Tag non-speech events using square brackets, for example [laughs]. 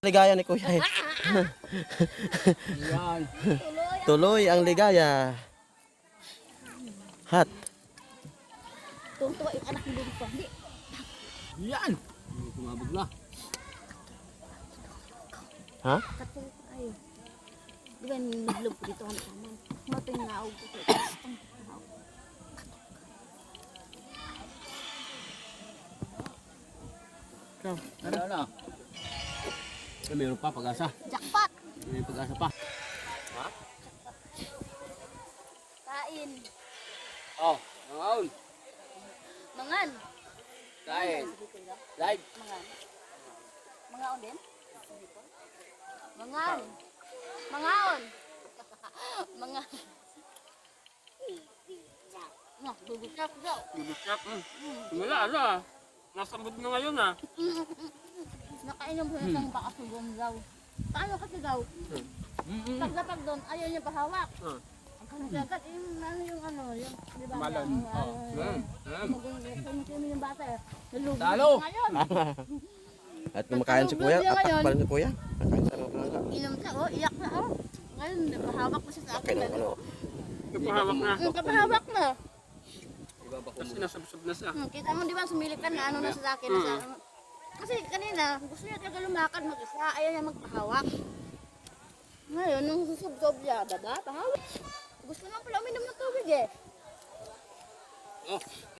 Ligaya ni Kuya eh. [laughs] Tuloy ang ligaya. Hat. Tuntua yung anak mo dito. Hindi. Yan. Kumabog na. Ha? Katulog tayo. Di ba ko dito ang taman. Mato yung naog ko. Ang naog. Ikaw. Ano na? Eh, mayroon pa pag-asa. Jackpot! May pag-asa pa. Kain. Oh, mangaon. Mangan. Kain. Live. Mangan. Mangaon din? Mangan. Mangaon. [laughs] Mangan. Nah, bubukap daw. Bibisyak. Mm. Wala, ala. Nasa mood na ngayon ah. [laughs] Nakainom ko ng isang baka sugong daw. Paano kasi daw? Paglapag doon, ayaw niya pahawak. Hmm. Ang kanagagat, yung ano yung ano, yung, di ba? Malon. Mm. Mm. yung bata, eh. nalugod Talo. ngayon. [laughs] At kumakain si Kuya. Ngayon. Atak pa rin si Kuya. Nakain sa mga Inom siya, oh, iyak na, oh. Ngayon, napahawak ko siya sa akin. Kaya ano. Kapahawak na. Hmm, kapahawak na. Tapos sinasabsab na siya. Hmm, kita mo, di ba, sumilip ka na ano na sa akin. Na sa, kasi kanina, gusto niya talaga lumakad mag-isa, ayaw niya magpahawak. Ngayon, nung susubsob niya, baba, pahawak. Gusto naman pala uminom ng tubig eh. Oh,